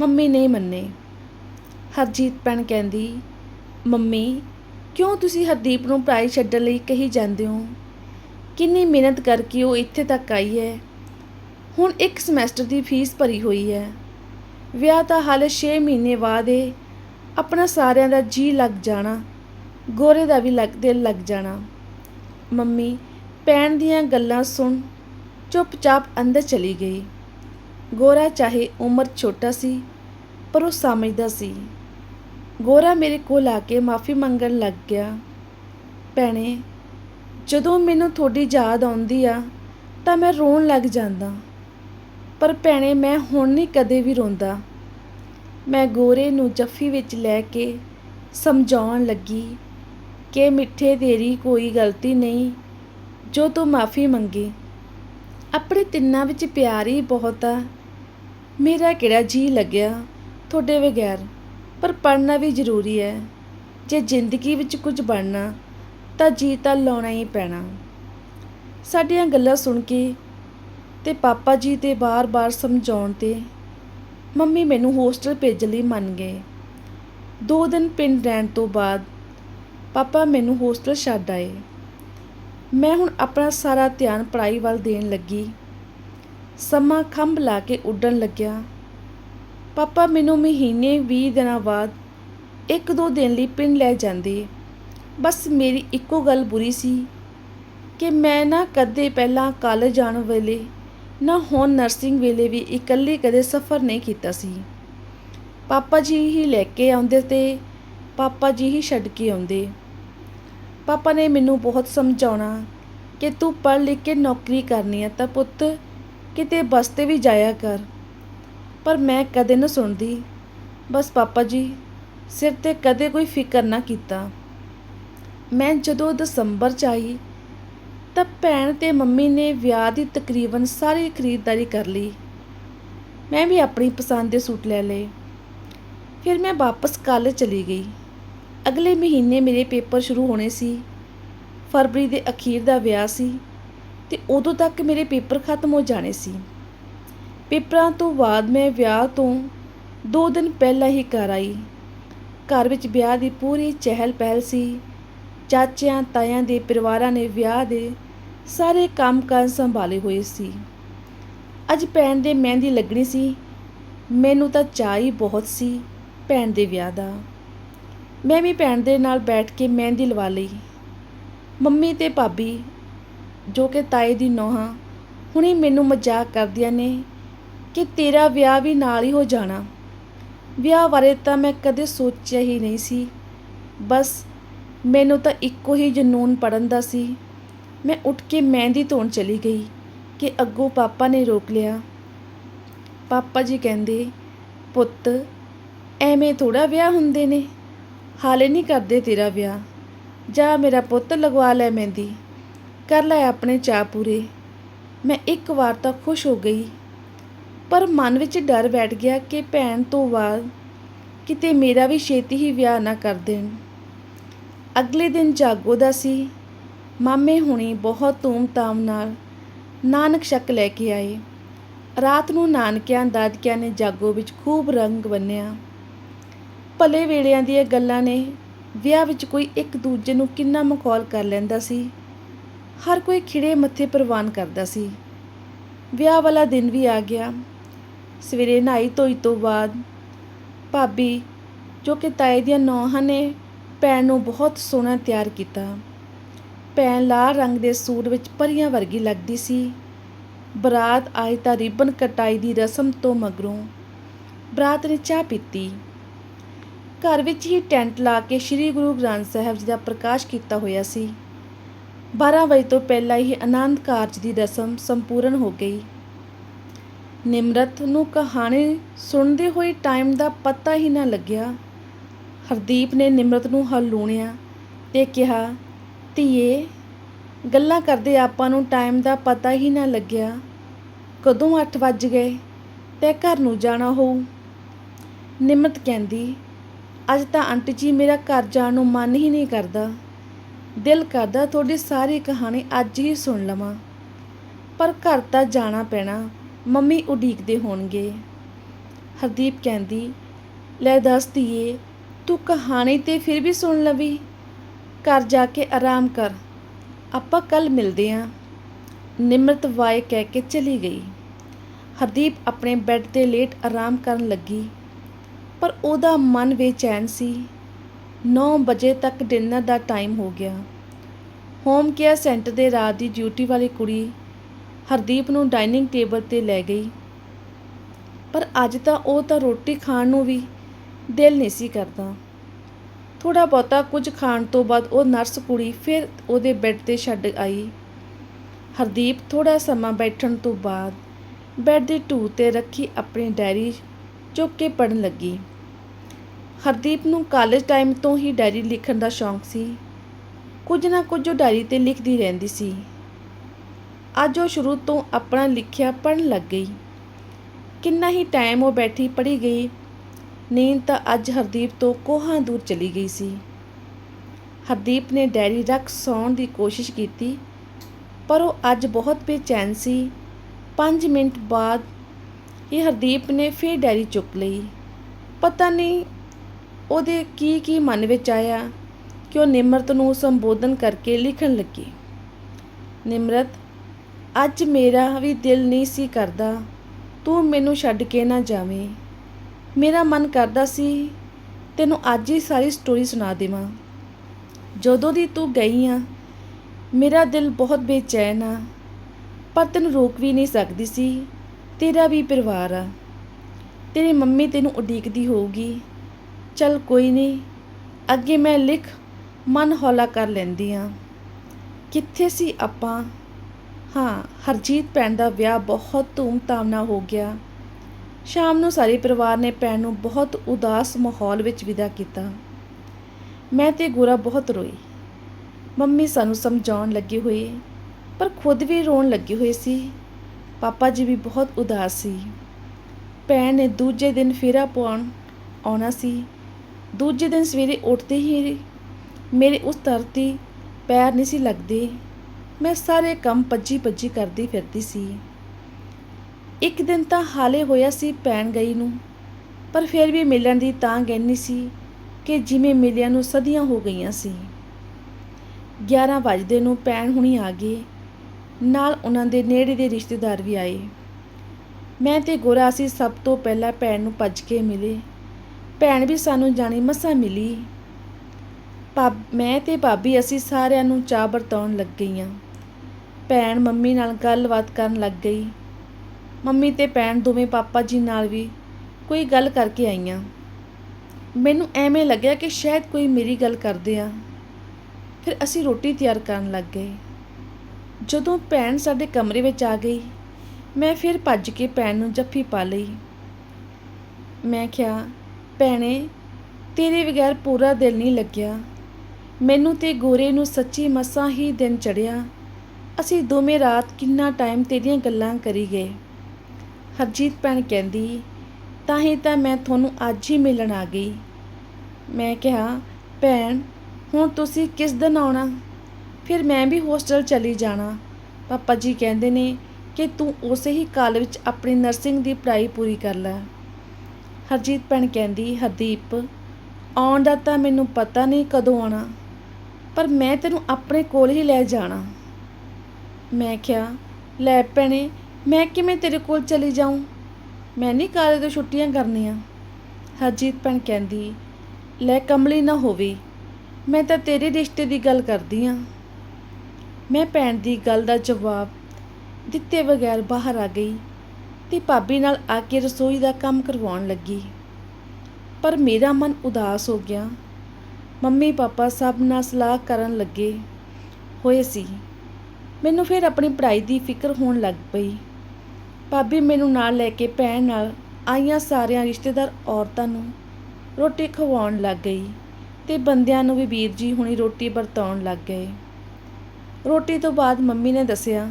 [SPEAKER 1] ਮੰਮੀ ਨਹੀਂ ਮੰਨੇ। ਹਰਜੀਤ ਭੈਣ ਕਹਿੰਦੀ ਮੰਮੀ, ਕਿਉਂ ਤੁਸੀਂ ਹਰਦੀਪ ਨੂੰ ਪੜ੍ਹਾਈ ਛੱਡਣ ਲਈ ਕਹੀ ਜਾਂਦੇ ਹੋ? ਕਿੰਨੀ ਮਿਹਨਤ ਕਰਕੇ ਉਹ ਇੱਥੇ ਤੱਕ ਆਈ ਹੈ। ਹੁਣ ਇੱਕ ਸਮੈਸਟਰ ਦੀ ਫੀਸ ਭਰੀ ਹੋਈ ਹੈ। ਵਿਆਹ ਤਾਂ ਹਾਲੇ 6 ਮਹੀਨੇ ਬਾਅਦ ਏ। ਆਪਣਾ ਸਾਰਿਆਂ ਦਾ ਜੀ ਲੱਗ ਜਾਣਾ। ਗੋਰੇ ਦਾ ਵੀ ਲੱਗ, ਦਿਲ ਲੱਗ ਜਾਣਾ। ਮੰਮੀ ਪੈਣ ਦੀਆਂ ਗੱਲਾਂ ਸੁਣ, ਚੁੱਪਚਾਪ ਅੰਦਰ ਚਲੀ ਗਈ। ਗੋਰਾ ਚਾਹੇ ਉਮਰ ਛੋਟਾ ਸੀ, ਪਰ ਉਹ ਸਮਝਦਾ ਸੀ। ਗੋਰਾ ਮੇਰੇ ਕੋਲ ਆ ਕੇ ਮਾਫੀ ਮੰਗਣ ਲੱਗ ਗਿਆ। ਭੈਣੇ, ਜਦੋਂ ਮੈਨੂੰ ਤੁਹਾਡੀ ਯਾਦ ਆਉਂਦੀ ਆ, ਤਾਂ ਮੈਂ ਰੋਣ ਲੱਗ ਜਾਂਦਾ। ਪਰ ਭੈਣੇ, ਮੈਂ ਹੁਣ ਨਹੀਂ ਕਦੇ ਵੀ ਰੋਂਦਾ। ਮੈਂ ਗੋਰੇ ਨੂੰ ਜੱਫੀ ਵਿੱਚ ਲੈ ਕੇ ਸਮਝਾਉਣ ਲੱਗੀ ਕਿ ਮਿੱਠੇ ਤੇਰੀ ਕੋਈ ਗਲਤੀ ਨਹੀਂ, ਜੋ ਤੂੰ ਮਾਫੀ ਮੰਗੀ। ਆਪਣੇ ਤਿੰਨਾਂ ਵਿੱਚ ਪਿਆਰ ਹੀ ਬਹੁਤ ਆ। ਮੇਰਾ ਕਿਹੜਾ ਜੀ ਲੱਗਿਆ ਤੁਹਾਡੇ ਬਗੈਰ ਪਰ ਪੜ੍ਹਨਾ ਵੀ ਜ਼ਰੂਰੀ ਹੈ। ਜੇ ਜ਼ਿੰਦਗੀ ਵਿੱਚ ਕੁਝ ਬਣਨਾ, ਤਾਂ ਜੀ ਤਾਂ ਲਾਉਣਾ ਹੀ ਪੈਣਾ। ਸਾਡੀਆਂ ਗੱਲਾਂ ਸੁਣ ਕੇ ਤੇ ਪਾਪਾ ਜੀ ਤੇ ਬਾਰ-ਬਾਰ ਸਮਝਾਉਣ ਤੇ ਮੰਮੀ ਮੈਨੂੰ ਹੋਸਟਲ ਭੇਜਣ ਲਈ ਮੰਨ ਗਏ। ਦੋ ਦਿਨ ਪਿੰਡ ਰਹਿਣ ਤੋਂ ਬਾਅਦ ਪਾਪਾ ਮੈਨੂੰ ਹੋਸਟਲ ਛੱਡ ਆਏ। ਮੈਂ ਹੁਣ ਆਪਣਾ ਸਾਰਾ ਧਿਆਨ ਪੜ੍ਹਾਈ ਵੱਲ ਦੇਣ ਲੱਗੀ। ਸਮਾਂ ਖੰਭ ਲਾ ਕੇ ਉੱਡਣ ਲੱਗਿਆ। ਪਾਪਾ ਮੈਨੂੰ ਮਹੀਨੇ 20 ਦਿਨਾਂ ਬਾਅਦ ਇੱਕ ਦੋ ਦਿਨ ਲਈ ਪਿੰਡ ਲੈ ਜਾਂਦੇ। ਬਸ ਮੇਰੀ ਇੱਕੋ ਗੱਲ ਬੁਰੀ ਸੀ ਕਿ ਮੈਂ ਨਾ ਕਦੇ ਪਹਿਲਾਂ ਕਾਲਜ ਜਾਣ ਵੇਲੇ ਨਾ ਹੁਣ ਨਰਸਿੰਗ ਵੇਲੇ ਵੀ ਇਕੱਲੀ ਕਦੇ ਸਫ਼ਰ ਨਹੀਂ ਕੀਤਾ ਸੀ। ਪਾਪਾ ਜੀ ਹੀ ਲੈ ਕੇ ਆਉਂਦੇ ਤੇ ਪਾਪਾ ਜੀ ਹੀ ਛੱਡ ਕੇ ਆਉਂਦੇ। ਪਾਪਾ ਨੇ ਮੈਨੂੰ ਬਹੁਤ ਸਮਝਾਉਣਾ ਕਿ ਤੂੰ ਪੜ੍ਹ ਲਿਖ ਕੇ ਨੌਕਰੀ ਕਰਨੀ ਹੈ ਤਾਂ ਪੁੱਤ ਕਿਤੇ ਬੱਸ 'ਤੇ ਵੀ ਜਾਇਆ ਕਰ। ਪਰ ਮੈਂ ਕਦੇ ਨਾ ਸੁਣਦੀ। ਬਸ ਪਾਪਾ ਜੀ, ਸਿਰ 'ਤੇ ਕਦੇ ਕੋਈ ਫਿਕਰ ਨਾ ਕੀਤਾ। ਮੈਂ ਜਦੋਂ ਦਸੰਬਰ 'ਚ ਆਈ, ਤਾਂ ਭੈਣ ਤੇ ਮੰਮੀ ਨੇ ਵਿਆਹ ਦੀ ਤਕਰੀਬਨ ਸਾਰੀ ਖਰੀਦਦਾਰੀ ਕਰ ਲਈ। ਮੈਂ ਵੀ ਆਪਣੀ ਪਸੰਦ ਦੇ ਸੂਟ ਲੈ ਲਏ। ਫਿਰ ਮੈਂ ਵਾਪਸ ਕਾਲਜ ਚਲੀ ਗਈ। ਅਗਲੇ ਮਹੀਨੇ ਮੇਰੇ ਪੇਪਰ ਸ਼ੁਰੂ ਹੋਣੇ ਸੀ। ਫਰਵਰੀ ਦੇ ਅਖੀਰ ਦਾ ਵਿਆਹ ਸੀ ਤੇ ਉਦੋਂ ਤੱਕ ਮੇਰੇ ਪੇਪਰ ਖਤਮ ਹੋ ਜਾਣੇ ਸੀ। ਪੇਪਰਾਂ ਤੋਂ ਬਾਅਦ ਮੈਂ ਵਿਆਹ ਤੋਂ 2 ਦਿਨ ਪਹਿਲਾਂ ਹੀ ਘਰ ਆਈ। ਘਰ ਵਿੱਚ ਵਿਆਹ ਦੀ ਪੂਰੀ ਚਹਿਲ ਪਹਿਲ ਸੀ। ਚਾਚਿਆਂ, ਤਾਇਆਂ ਦੇ ਪਰਿਵਾਰਾਂ ਨੇ ਵਿਆਹ ਦੇ ਸਾਰੇ ਕੰਮਕਾਜ ਸੰਭਾਲੇ ਹੋਏ ਸੀ। ਅੱਜ ਭੈਣ ਦੇ ਮਹਿੰਦੀ ਲੱਗਣੀ ਸੀ। ਮੈਨੂੰ ਤਾਂ ਚਾਅ ਹੀ ਬਹੁਤ ਸੀ ਭੈਣ ਦੇ ਵਿਆਹ ਦਾ। ਮੈਂ ਵੀ ਭੈਣ ਦੇ ਨਾਲ ਬੈਠ ਕੇ ਮਹਿੰਦੀ ਲਵਾ ਲਈ। ਮੰਮੀ ਤੇ ਭਾਬੀ, ਜੋ ਕਿ ਤਾਏ ਦੀ ਨੋਹਾਂ, ਹੁਣੇ ਮੈਨੂੰ ਮਜ਼ਾਕ ਕਰਦੀਆਂ ਨੇ। ਕਿ ਤੇਰਾ ਵਿਆਹ ਵੀ ਨਾਲ ਹੀ ਹੋ ਜਾਣਾ। ਵਿਆਹ ਬਾਰੇ ਤਾਂ ਮੈਂ ਕਦੇ ਸੋਚਿਆ ਹੀ ਨਹੀਂ ਸੀ। ਬਸ ਮੈਨੂੰ ਤਾਂ ਇੱਕੋ ਹੀ ਜਨੂਨ ਪੜਨ ਦਾ ਸੀ। ਮੈਂ ਉੱਠ ਕੇ ਮਹਿੰਦੀ ਧੋਣ ਚਲੀ ਗਈ ਕਿ ਅੱਗੋਂ ਪਾਪਾ ਨੇ ਰੋਕ ਲਿਆ। ਪਾਪਾ ਜੀ ਕਹਿੰਦੇ, ਪੁੱਤ, ਐਵੇਂ ਥੋੜਾ ਵਿਆਹ ਹੁੰਦੇ ਨੇ। ਹਾਲੇ ਨਹੀਂ ਕਰਦੇ ਤੇਰਾ ਵਿਆਹ। ਜਾ ਮੇਰਾ ਪੁੱਤ ਲਗਵਾ ਲੈ ਮਹਿੰਦੀ। ਕਰ ਲੈ ਆਪਣੇ ਚਾਅ ਪੂਰੇ। ਮੈਂ ਇੱਕ ਵਾਰ ਤਾਂ ਖੁਸ਼ ਹੋ ਗਈ। ਪਰ ਮਨ ਵਿੱਚ ਡਰ ਬੈਠ ਗਿਆ ਕਿ ਭੈਣ ਤੋਂ ਬਾਅਦ ਕਿਤੇ ਮੇਰਾ ਵੀ ਛੇਤੀ ਹੀ ਵਿਆਹ ਨਾ ਕਰ ਦੇਣ। ਅਗਲੇ ਦਿਨ ਜਾਗੋ ਦਾ ਸੀ। ਮਾਮੇ ਹੁਣੀ ਬਹੁਤ ਧੂਮ-ਧਾਮ ਨਾਲ ਨਾਨਕ ਸ਼ੱਕ ਲੈ ਕੇ ਆਏ। ਰਾਤ ਨੂੰ ਨਾਨਕਿਆਂ ਦਾਦਕਿਆਂ ਨੇ ਜਾਗੋ ਵਿੱਚ ਖੂਬ ਰੰਗ ਬੰਨਿਆ। ਭਲੇ ਵੇੜਿਆਂ ਦੀਆਂ ਗੱਲਾਂ ਨੇ ਵਿਆਹ ਵਿੱਚ ਕੋਈ ਇੱਕ ਦੂਜੇ ਨੂੰ ਕਿੰਨਾ ਮਖੌਲ ਕਰ ਲੈਂਦਾ ਸੀ। ਹਰ ਕੋਈ ਖਿੜੇ ਮੱਥੇ ਪ੍ਰਵਾਨ ਕਰਦਾ ਸੀ। ਵਿਆਹ ਵਾਲਾ ਦਿਨ ਵੀ ਆ ਗਿਆ। ਸਵੇਰੇ ਨਹਾਈ ਧੋਈ ਤੋਂ ਬਾਅਦ ਭਾਬੀ, ਜੋ ਕਿ ਤਾਏ ਦੀਆਂ ਨੌਹਾਂ ਨੇ ਭੈਣ ਨੂੰ ਬਹੁਤ ਸੋਹਣਾ ਤਿਆਰ ਕੀਤਾ। ਭੈਣ ਲਾਲ ਰੰਗ ਦੇ ਸੂਟ ਵਿੱਚ ਪਰੀਆਂ ਵਰਗੀ ਲੱਗਦੀ ਸੀ। ਬਰਾਤ ਆਈ ਤਾਂ ਰਿਬਨ ਕਟਾਈ ਦੀ ਰਸਮ ਤੋਂ ਮਗਰੋਂ ਬਰਾਤ ਨੇ ਚਾਹ ਪੀਤੀ। ਘਰ ਵਿੱਚ ਹੀ ਟੈਂਟ ਲਾ ਕੇ ਸ੍ਰੀ ਗੁਰੂ ਗ੍ਰੰਥ ਸਾਹਿਬ ਜੀ ਦਾ ਪ੍ਰਕਾਸ਼ ਕੀਤਾ ਹੋਇਆ ਸੀ। 12 ਵਜੇ ਤੋਂ ਪਹਿਲਾਂ ਹੀ ਆਨੰਦ ਕਾਰਜ ਦੀ ਰਸਮ ਸੰਪੂਰਨ ਹੋ ਗਈ। ਨਿਮਰਤ ਨੂੰ ਕਹਾਣੀ ਸੁਣਦੇ ਹੋਏ ਟਾਈਮ ਦਾ ਪਤਾ ਹੀ ਨਾ ਲੱਗਿਆ। ਹਰਦੀਪ ਨੇ ਨਿਮਰਤ ਨੂੰ ਹਲੂਣਿਆ ਤੇ ਕਿਹਾ, ਧੀਏ, ਗੱਲਾਂ ਕਰਦੇ ਆਪਾਂ ਨੂੰ ਟਾਈਮ ਦਾ ਪਤਾ ਹੀ ਨਾ ਲੱਗਿਆ। ਕਦੋਂ 8 ਵੱਜ ਗਏ ਤੇ ਘਰ ਨੂੰ ਜਾਣਾ ਹੋਊ? ਨਿਮਰਤ ਕਹਿੰਦੀ, ਅੱਜ ਤਾਂ ਆਂਟੀ ਜੀ ਮੇਰਾ ਘਰ ਜਾਣ ਨੂੰ ਮਨ ਹੀ ਨਹੀਂ ਕਰਦਾ। ਦਿਲ ਕਰਦਾ ਤੁਹਾਡੀ ਸਾਰੀ ਕਹਾਣੀ ਅੱਜ ਹੀ ਸੁਣ ਲਵਾਂ। ਪਰ ਘਰ ਤਾਂ ਜਾਣਾ ਪੈਣਾ। ਮੰਮੀ ਉਡੀਕਦੇ ਹੋਣਗੇ। ਹਰਦੀਪ ਕਹਿੰਦੀ, ਲੈ ਦੱਸ ਧੀਏ, ਤੂੰ ਕਹਾਣੀ ਤੇ ਫਿਰ ਵੀ ਸੁਣ ਲਵੀ। ਘਰ ਜਾ ਕੇ ਆਰਾਮ ਕਰ, ਆਪਾਂ ਕੱਲ ਮਿਲਦੇ ਆਂ। ਨਿਮਰਤ ਵਾਏ ਕਹਿ ਕੇ ਚਲੀ ਗਈ। ਹਰਦੀਪ ਆਪਣੇ ਬੈੱਡ ਤੇ ਲੇਟ ਆਰਾਮ ਕਰਨ ਲੱਗੀ, ਪਰ ਉਹਦਾ ਮਨ ਬੇਚੈਨ ਸੀ। 9 ਵਜੇ ਤੱਕ ਡਿਨਰ ਦਾ ਟਾਈਮ ਹੋ ਗਿਆ। ਹੋਮ ਕੇਅਰ ਸੈਂਟਰ ਦੇ ਰਾਤ ਦੀ ਡਿਊਟੀ ਵਾਲੀ ਕੁੜੀ ਹਰਦੀਪ ਨੂੰ ਡਾਈਨਿੰਗ ਟੇਬਲ ਤੇ ਲੈ ਗਈ। ਪਰ ਅੱਜ ਤਾਂ ਉਹ ਤਾਂ ਰੋਟੀ ਖਾਣ ਨੂੰ ਵੀ ਦਿਲ ਨਹੀਂ ਸੀ ਕਰਦਾ। ਥੋੜਾ ਬਹੁਤਾ ਕੁਝ ਖਾਣ ਤੋਂ ਬਾਅਦ ਉਹ ਨਰਸ ਕੁੜੀ ਫਿਰ ਉਹਦੇ ਬੈੱਡ ਤੇ ਛੱਡ ਆਈ। ਹਰਦੀਪ ਥੋੜਾ ਸਮਾਂ ਬੈਠਣ ਤੋਂ ਬਾਅਦ ਬੈੱਡ ਦੀ ਢੂ ਤੇ ਰੱਖੀ ਆਪਣੀ ਡਾਇਰੀ ਚੁੱਕ ਕੇ ਪੜਨ ਲੱਗੀ। ਹਰਦੀਪ ਨੂੰ ਕਾਲਜ ਟਾਈਮ ਤੋਂ ਹੀ ਡਾਇਰੀ ਲਿਖਣ ਦਾ ਸ਼ੌਂਕ ਸੀ। ਕੁਝ ਨਾ ਕੁਝ ਉਹ ਡਾਇਰੀ ਤੇ ਲਿਖਦੀ ਰਹਿੰਦੀ ਸੀ। ਅੱਜ ਉਹ ਸ਼ੁਰੂ ਤੋਂ ਆਪਣਾ ਲਿਖਿਆ ਪੜਨ ਲੱਗ ਗਈ। ਕਿੰਨਾ ਹੀ ਟਾਈਮ ਉਹ ਬੈਠੀ ਪੜੀ ਗਈ, ਨੀਂਦ ਤਾਂ ਅੱਜ ਹਰਦੀਪ ਤੋਂ ਕੋਹਾਂ ਦੂਰ ਚਲੀ ਗਈ ਸੀ। ਹਰਦੀਪ ਨੇ ਡੈਰੀ ਰੱਖ ਸੌਣ ਦੀ ਕੋਸ਼ਿਸ਼ ਕੀਤੀ, ਪਰ ਉਹ ਅੱਜ ਬਹੁਤ ਬੇਚੈਨ ਸੀ। 5 ਮਿੰਟ ਬਾਅਦ ਇਹ ਹਰਦੀਪ ਨੇ ਫੇਰ ਡੈਰੀ ਚੁੱਕ ਲਈ। ਪਤਾ ਨਹੀਂ ਉਹਦੇ ਕੀ ਕੀ ਮਨ ਵਿੱਚ ਆਇਆ ਕਿ ਉਹ ਨਿਮਰਤ ਨੂੰ ਸੰਬੋਧਨ ਕਰਕੇ ਲਿਖਣ ਲੱਗੀ। ਨਿਮਰਤ ਅੱਜ ਮੇਰਾ ਵੀ ਦਿਲ ਨਹੀਂ ਸੀ ਕਰਦਾ, ਤੂੰ ਮੈਨੂੰ ਛੱਡ ਕੇ ਨਾ ਜਾਵੇਂ। ਮੇਰਾ ਮਨ ਕਰਦਾ ਸੀ, ਤੈਨੂੰ ਅੱਜ ਹੀ ਸਾਰੀ ਸਟੋਰੀ ਸੁਣਾ ਦੇਵਾਂ। ਜਦੋਂ ਦੀ ਤੂੰ ਗਈ ਆ, ਮੇਰਾ ਦਿਲ ਬਹੁਤ ਬੇਚੈਨ ਆ, ਪਰ ਤੈਨੂੰ ਰੋਕ ਵੀ ਨਹੀਂ ਸਕਦੀ ਸੀ, ਤੇਰਾ ਵੀ ਪਰਿਵਾਰ ਆ। ਤੇਰੀ ਮੰਮੀ ਤੈਨੂੰ ਉਡੀਕਦੀ ਹੋਊਗੀ। ਚੱਲ ਕੋਈ ਨਹੀਂ, ਅੱਗੇ ਮੈਂ ਲਿਖ, ਮਨ ਹੌਲਾ ਕਰ ਲੈਂਦੀ ਹਾਂ ਕਿੱਥੇ ਸੀ ਆਪਾਂ? ਹਾਂ, ਹਰਜੀਤ ਭੈਣ ਦਾ ਵਿਆਹ ਬਹੁਤ ਧੂਮ-ਧਾਮ ਨਾਲ ਹੋ ਗਿਆ। ਸ਼ਾਮ ਨੂੰ ਸਾਰੇ ਪਰਿਵਾਰ ਨੇ ਭੈਣ ਨੂੰ ਬਹੁਤ ਉਦਾਸ ਮਾਹੌਲ ਵਿੱਚ ਵਿਦਾ ਕੀਤਾ। ਮੈਂ ਤੇ ਗੋਰਾ ਬਹੁਤ ਰੋਈ। ਮੰਮੀ ਸਾਨੂੰ ਸਮਝਾਉਣ ਲੱਗੇ ਹੋਏ, ਪਰ ਖੁਦ ਵੀ ਰੋਣ ਲੱਗੇ ਹੋਏ ਸੀ। ਪਾਪਾ ਜੀ ਵੀ ਬਹੁਤ ਉਦਾਸ ਸੀ। ਭੈਣ ਨੇ ਦੂਜੇ ਦਿਨ ਫੇਰਾ ਪਾਉਣ ਆਉਣਾ ਸੀ। ਦੂਜੇ ਦਿਨ ਸਵੇਰੇ ਉੱਠਦੇ ਹੀ ਮੇਰੇ ਉਸ ਧਰਤੀ ਪੈਰ ਨਹੀਂ ਸੀ ਲੱਗਦੇ। ਮੈਂ ਸਾਰੇ ਕੰਮ ਭੱਜੀ ਭੱਜੀ ਕਰਦੀ ਫਿਰਦੀ ਸੀ। ਇੱਕ ਦਿਨ ਤਾਂ ਹਾਲੇ ਹੋਇਆ ਸੀ ਭੈਣ ਗਈ ਨੂੰ, ਪਰ ਫਿਰ ਵੀ ਮਿਲਣ ਦੀ ਤਾਂ ਗੈਨੀ ਸੀ ਕਿ ਜਿਵੇਂ ਮਿਲਿਆਂ ਨੂੰ ਸਦੀਆਂ ਹੋ ਗਈਆਂ ਸੀ। 11 ਵਜੇ ਨੂੰ ਭੈਣ ਹੁਣੀ ਆ ਗਏ ਨਾਲ ਉਹਨਾਂ ਦੇ ਨੇੜੇ ਦੇ ਰਿਸ਼ਤੇਦਾਰ ਵੀ ਆਏ। ਮੈਂ ਤੇ ਗੋਰਾ ਅਸੀਂ ਸਭ ਤੋਂ ਪਹਿਲਾਂ ਭੈਣ ਨੂੰ ਭੱਜ ਕੇ ਮਿਲੇ। ਭੈਣ ਵੀ ਸਾਨੂੰ ਜਾਣੀ ਮਸਾਂ ਮਿਲੀ। ਭਾਬ, ਮੈਂ ਤੇ ਭਾਬੀ ਅਸੀਂ ਸਾਰਿਆਂ ਨੂੰ ਚਾਹ ਵਰਤਾਉਣ ਲੱਗ ਗਈਆਂ। ਭੈਣ ਮੰਮੀ ਨਾਲ ਗੱਲਬਾਤ ਕਰਨ ਲੱਗ ਗਈ। ਮੰਮੀ ਤੇ ਭੈਣ ਦੋਵੇਂ ਪਾਪਾ ਜੀ ਨਾਲ ਵੀ ਕੋਈ ਗੱਲ ਕਰਕੇ ਆਈਆਂ। ਮੈਨੂੰ ਐਵੇਂ ਲੱਗਿਆ ਕਿ ਸ਼ਾਇਦ ਕੋਈ ਮੇਰੀ ਗੱਲ ਕਰਦੇ ਆ। ਫਿਰ ਅਸੀਂ ਰੋਟੀ ਤਿਆਰ ਕਰਨ ਲੱਗ ਗਏ। ਜਦੋਂ ਭੈਣ ਸਾਡੇ ਕਮਰੇ ਵਿੱਚ ਆ ਗਈ, ਮੈਂ ਫਿਰ ਭੱਜ ਕੇ ਭੈਣ ਨੂੰ ਜੱਫੀ ਪਾ ਲਈ। ਮੈਂ ਕਿਹਾ, ਭੈਣੇ, ਤੇਰੇ ਬਗੈਰ ਪੂਰਾ ਦਿਲ ਨਹੀਂ ਲੱਗਿਆ। ਮੈਨੂੰ ਤੇ ਗੋਰੇ ਨੂੰ ਸੱਚੀ ਮਸਾਂ ਹੀ ਦਿਨ ਚੜਿਆ ਅਸੀਂ ਦੋਵੇਂ ਰਾਤ ਕਿੰਨਾ ਟਾਈਮ ਤੇਰੀਆਂ ਗੱਲਾਂ ਕਰੀ ਗਏ। ਹਰਜੀਤ ਭੈਣ ਕਹਿੰਦੀ ਤਾਂ ਹੀ ਤਾਂ ਮੈਂ ਤੁਹਾਨੂੰ ਅੱਜ ਹੀ ਮਿਲਣ ਆ ਗਈ। ਮੈਂ ਕਿਹਾ, ਭੈਣ, ਹੁਣ ਤੁਸੀਂ ਕਿਸ ਦਿਨ ਆਉਣਾ? ਫਿਰ ਮੈਂ ਵੀ ਹੋਸਟਲ ਚਲੀ ਜਾਣਾ। ਪਾਪਾ ਜੀ ਕਹਿੰਦੇ ਨੇ ਕਿ ਤੂੰ ਉਸੇ ਹੀ ਕਾਲ ਵਿੱਚ ਆਪਣੀ ਨਰਸਿੰਗ ਦੀ ਪੜ੍ਹਾਈ ਪੂਰੀ ਕਰ ਲੈ। ਹਰਜੀਤ ਭੈਣ ਕਹਿੰਦੀ, ਹਰਦੀਪ, ਆਉਣ ਦਾ ਤਾਂ ਮੈਨੂੰ ਪਤਾ ਨਹੀਂ ਕਦੋਂ ਆਉਣਾ, ਪਰ ਮੈਂ ਤੈਨੂੰ ਆਪਣੇ ਕੋਲ ਹੀ ਲੈ ਜਾਣਾ। ਮੈਂ ਕਿਹਾ, ਲੈ ਭੈਣੇ, ਮੈਂ ਕਿਵੇਂ ਤੇਰੇ ਕੋਲ ਚਲੀ ਜਾਊਂ? ਮੈਂ ਨਹੀਂ ਕਾਲਜ ਤੋਂ ਛੁੱਟੀਆਂ ਕਰਨੀਆਂ। ਹਰਜੀਤ ਭੈਣ ਕਹਿੰਦੀ, ਲੈ ਕਮਲੀ ਨਾ ਹੋਵੇ, ਮੈਂ ਤਾਂ ਤੇਰੇ ਰਿਸ਼ਤੇ ਦੀ ਗੱਲ ਕਰਦੀ ਆ। ਮੈਂ ਭੈਣ ਦੀ ਗੱਲ ਦਾ ਜਵਾਬ ਦਿੱਤੇ ਬਗੈਰ ਬਾਹਰ ਆ ਗਈ ਤੇ ਭਾਬੀ ਨਾਲ ਆ ਕੇ ਰਸੋਈ ਦਾ ਕੰਮ ਕਰਵਾਉਣ ਲੱਗੀ। ਪਰ ਮੇਰਾ ਮਨ ਉਦਾਸ ਹੋ ਗਿਆ। ਮੰਮੀ ਪਾਪਾ ਸਭ ਨਾਲ ਸਲਾਹ ਕਰਨ ਲੱਗੇ ਹੋਏ ਸੀ। ਮੈਨੂੰ ਫਿਰ ਆਪਣੀ ਪੜ੍ਹਾਈ ਦੀ ਫਿਕਰ ਹੋਣ ਲੱਗ ਪਈ। ਭਾਬੀ ਮੈਨੂੰ ਨਾਲ ਲੈ ਕੇ ਭੈਣ ਨਾਲ ਆਈਆਂ ਸਾਰੀਆਂ ਰਿਸ਼ਤੇਦਾਰ ਔਰਤਾਂ ਨੂੰ ਰੋਟੀ ਖਵਾਉਣ ਲੱਗ ਗਈ ਤੇ ਬੰਦਿਆਂ ਨੂੰ ਵੀ ਵੀਰ ਜੀ ਹੁਣੀ ਰੋਟੀ ਵਰਤਾਉਣ ਲੱਗ ਗਏ। ਰੋਟੀ ਤੋਂ ਬਾਅਦ ਮੰਮੀ ਨੇ ਦੱਸਿਆ,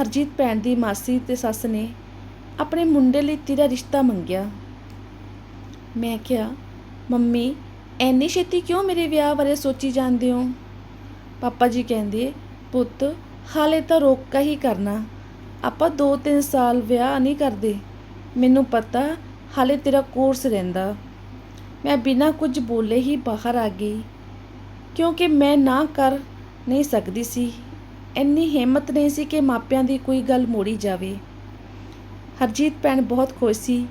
[SPEAKER 1] ਹਰਜੀਤ ਭੈਣ ਦੀ ਮਾਸੀ ਤੇ ਸੱਸ ਨੇ ਆਪਣੇ ਮੁੰਡੇ ਲਈ ਤੇਰਾ ਰਿਸ਼ਤਾ ਮੰਗਿਆ। ਮੈਂ ਕਿਹਾ, ਮੰਮੀ ਐਨੀ ਛੇਤੀ ਕਿਉਂ ਮੇਰੇ ਵਿਆਹ ਬਾਰੇ ਸੋਚੀ ਜਾਂਦੇ ਹੋ? ਪਾਪਾ ਜੀ ਕਹਿੰਦੇ ਪੁੱਤ, ਹਾਲੇ ਤਾਂ ਰੋਕਾ ਹੀ ਕਰਨਾ। ਆਪਾਂ 2-3 ਸਾਲ ਵਿਆਹ ਨਹੀਂ ਕਰਦੇ। ਮੈਨੂੰ ਪਤਾ, ਹਾਲੇ ਤੇਰਾ ਕੋਰਸ ਰਹਿੰਦਾ। ਮੈਂ ਬਿਨਾਂ ਕੁਝ ਬੋਲੇ ਹੀ ਬਾਹਰ ਆ ਗਈ। ਕਿਉਂਕਿ ਮੈਂ ਨਾ ਕਰ ਨਹੀਂ ਸਕਦੀ ਸੀ। ਇੰਨੀ ਹਿੰਮਤ ਨਹੀਂ ਸੀ ਕਿ ਮਾਪਿਆਂ ਦੀ ਕੋਈ ਗੱਲ ਮੋੜੀ ਜਾਵੇ। ਹਰਜੀਤ ਭੈਣ ਬਹੁਤ ਖੁਸ਼ ਸੀ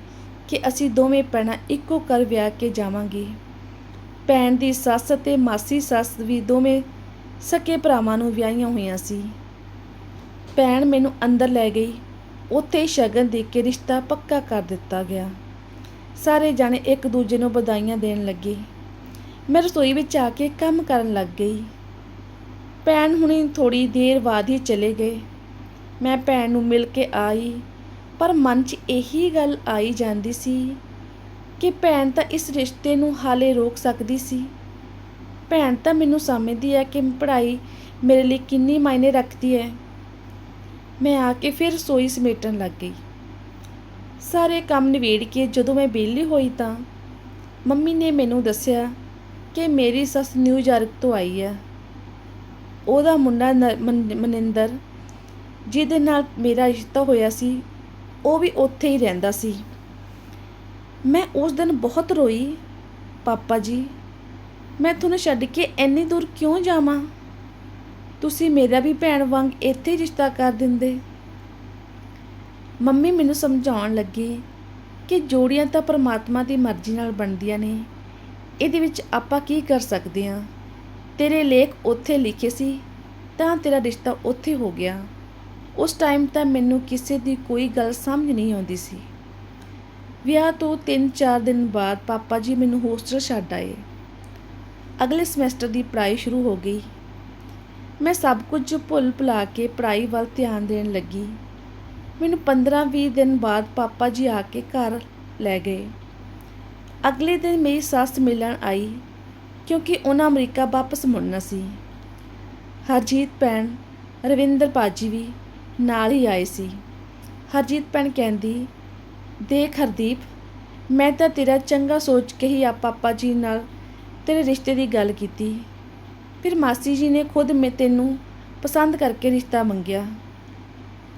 [SPEAKER 1] ਕਿ ਅਸੀਂ ਦੋਵੇਂ ਭੈਣਾਂ ਇੱਕੋ ਘਰ ਵਿਆਹ ਕੇ ਜਾਵਾਂਗੇ। ਭੈਣ ਦੀ ਸੱਸ ਅਤੇ ਮਾਸੀ ਸੱਸ ਵੀ ਦੋਵੇਂ ਸਕੇ ਭਰਾਵਾਂ ਨੂੰ ਵਿਆਹੀਆਂ ਹੋਈਆਂ ਸੀ। ਭੈਣ ਮੈਨੂੰ ਅੰਦਰ ਲੈ ਗਈ। ਉੱਥੇ ਹੀ ਸ਼ਗਨ ਦੇ ਕੇ ਰਿਸ਼ਤਾ ਪੱਕਾ ਕਰ ਦਿੱਤਾ ਗਿਆ। ਸਾਰੇ ਜਾਣੇ ਇੱਕ ਦੂਜੇ ਨੂੰ ਵਧਾਈਆਂ ਦੇਣ ਲੱਗੇ। ਮੈਂ ਰਸੋਈ ਵਿੱਚ ਆ ਕੇ ਕੰਮ ਕਰਨ ਲੱਗ ਗਈ। ਭੈਣ ਹੁਣੀ ਥੋੜੀ ਦੇਰ ਬਾਅਦ ਹੀ ਚਲੇ ਗਏ। ਮੈਂ ਭੈਣ ਨੂੰ ਮਿਲ ਕੇ ਆਈ, ਪਰ ਮਨ 'ਚ ਇਹੀ ਗੱਲ ਆਈ ਜਾਂਦੀ ਸੀ ਕਿ ਭੈਣ ਤਾਂ ਇਸ ਰਿਸ਼ਤੇ ਨੂੰ ਹਾਲੇ ਰੋਕ ਸਕਦੀ ਸੀ। ਭੈਣ ਤਾਂ ਮੈਨੂੰ ਸਮਝਦੀ ਹੈ ਕਿ ਪੜ੍ਹਾਈ ਮੇਰੇ ਲਈ ਕਿੰਨੀ ਮਾਇਨੇ ਰੱਖਦੀ ਹੈ। ਮੈਂ ਆ ਕੇ ਫਿਰ ਰਸੋਈ ਸਮੇਟਣ ਲੱਗ ਗਈ। ਸਾਰੇ ਕੰਮ ਨਿਬੇੜ ਕੇ ਜਦੋਂ ਮੈਂ ਵਿਹਲੀ ਹੋਈ ਤਾਂ ਮੰਮੀ ਨੇ ਮੈਨੂੰ ਦੱਸਿਆ ਕਿ ਮੇਰੀ ਸੱਸ ਨਿਊਯਾਰਕ ਤੋਂ ਆਈ ਹੈ। ਉਹਦਾ ਮੁੰਡਾ ਨ- ਮਨ- ਮਨਿੰਦਰ ਜਿਹਦੇ ਨਾਲ ਮੇਰਾ ਰਿਸ਼ਤਾ ਹੋਇਆ ਸੀ, ਉਹ ਵੀ ਉੱਥੇ ਹੀ ਰਹਿੰਦਾ ਸੀ। ਮੈਂ ਉਸ ਦਿਨ ਬਹੁਤ ਰੋਈ, ਪਾਪਾ ਜੀ ਮੈਂ ਤੁਹਾਨੂੰ ਛੱਡ ਕੇ ਇੰਨੀ ਦੂਰ ਕਿਉਂ ਜਾਵਾਂ? ਤੁਸੀਂ ਮੇਰਾ ਵੀ ਭੈਣ ਵਾਂਗ ਇੱਥੇ ਰਿਸ਼ਤਾ ਕਰ ਦਿੰਦੇ। ਮੰਮੀ ਮੈਨੂੰ ਸਮਝਾਉਣ ਲੱਗੀ ਕਿ ਜੋੜੀਆਂ ਤਾਂ ਪਰਮਾਤਮਾ ਦੀ ਮਰਜ਼ੀ ਨਾਲ ਬਣਦੀਆਂ ਨੇ। ਇਹਦੇ ਵਿੱਚ ਆਪਾਂ ਕੀ ਕਰ ਸਕਦੇ ਹਾਂ? ਤੇਰੇ ਲੇਖ ਉੱਥੇ ਲਿਖੇ ਸੀ, ਤਾਂ ਤੇਰਾ ਰਿਸ਼ਤਾ ਉੱਥੇ ਹੋ ਗਿਆ। ਉਸ ਟਾਈਮ ਤਾਂ ਮੈਨੂੰ ਕਿਸੇ ਦੀ ਕੋਈ ਗੱਲ ਸਮਝ ਨਹੀਂ ਆਉਂਦੀ ਸੀ। ਵਿਆਹ ਤੋਂ 3-4 ਦਿਨ ਬਾਅਦ ਪਾਪਾ ਜੀ ਮੈਨੂੰ ਹੋਸਟਲ ਛੱਡ ਆਏ। ਅਗਲੇ ਸਮੈਸਟਰ ਦੀ ਪੜ੍ਹਾਈ ਸ਼ੁਰੂ ਹੋ ਗਈ। ਮੈਂ ਸਭ ਕੁਝ ਭੁੱਲ ਭੁਲਾ ਕੇ ਪੜ੍ਹਾਈ ਵੱਲ ਧਿਆਨ ਦੇਣ ਲੱਗੀ। ਮੈਨੂੰ 15-20 ਦਿਨ ਬਾਅਦ ਪਾਪਾ ਜੀ ਆ ਕੇ ਘਰ ਲੈ ਗਏ। ਅਗਲੇ ਦਿਨ ਮੇਰੀ ਸੱਸ ਮਿਲਣ ਆਈ, ਕਿਉਂਕਿ ਉਹਨਾਂ ਅਮਰੀਕਾ ਵਾਪਸ ਮੁੜਨਾ ਸੀ। ਹਰਜੀਤ ਭੈਣ, ਰਵਿੰਦਰ ਪਾਜੀ ਵੀ ਨਾਲ ਹੀ ਆਏ ਸੀ। ਹਰਜੀਤ ਭੈਣ ਕਹਿੰਦੀ, ਦੇਖ ਹਰਦੀਪ, ਮੈਂ ਤਾਂ ਤੇਰਾ ਚੰਗਾ ਸੋਚ ਕੇ ਹੀ ਆ ਪਾਪਾ ਜੀ ਨਾਲ ਤੇਰੇ ਰਿਸ਼ਤੇ ਦੀ ਗੱਲ ਕੀਤੀ। ਫਿਰ ਮਾਸੀ ਜੀ ਨੇ ਖੁਦ ਮੈਂ ਤੈਨੂੰ ਪਸੰਦ ਕਰਕੇ ਰਿਸ਼ਤਾ ਮੰਗਿਆ।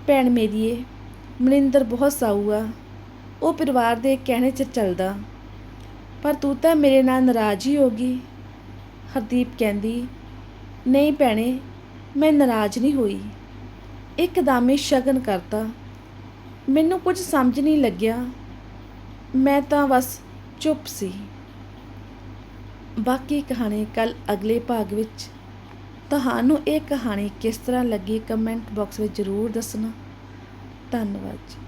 [SPEAKER 1] ਭੈਣ ਮੇਰੀਏ, ਮਨਿੰਦਰ ਬਹੁਤ ਸਾਊ ਆ। ਉਹ ਪਰਿਵਾਰ ਦੇ ਕਹਿਣੇ 'ਚ ਚੱਲਦਾ। ਪਰ ਤੂੰ ਤਾਂ ਮੇਰੇ ਨਾਲ ਨਾਰਾਜ਼ ਹੀ ਹੋ ਗਈ। ਹਰਦੀਪ ਕਹਿੰਦੀ, ਨਹੀਂ ਭੈਣੇ, ਮੈਂ ਨਾਰਾਜ਼ ਨਹੀਂ ਹੋਈ। ਇੱਕਦਮ ਹੀ ਸ਼ਗਨ ਕਰਤਾ। ਮੈਨੂੰ ਕੁਝ ਸਮਝ ਨਹੀਂ ਲੱਗਿਆ। ਮੈਂ ਤਾਂ ਬਸ ਚੁੱਪ ਸੀ। ਬਾਕੀ ਕਹਾਣੀ ਕੱਲ ਅਗਲੇ ਭਾਗ ਵਿੱਚ। ਤੁਹਾਨੂੰ ਇਹ ਕਹਾਣੀ ਕਿਸ ਤਰ੍ਹਾਂ ਲੱਗੀ ਕਮੈਂਟ ਬਾਕਸ ਵਿੱਚ ਜ਼ਰੂਰ ਦੱਸਣਾ। ਧੰਨਵਾਦ ਜੀ।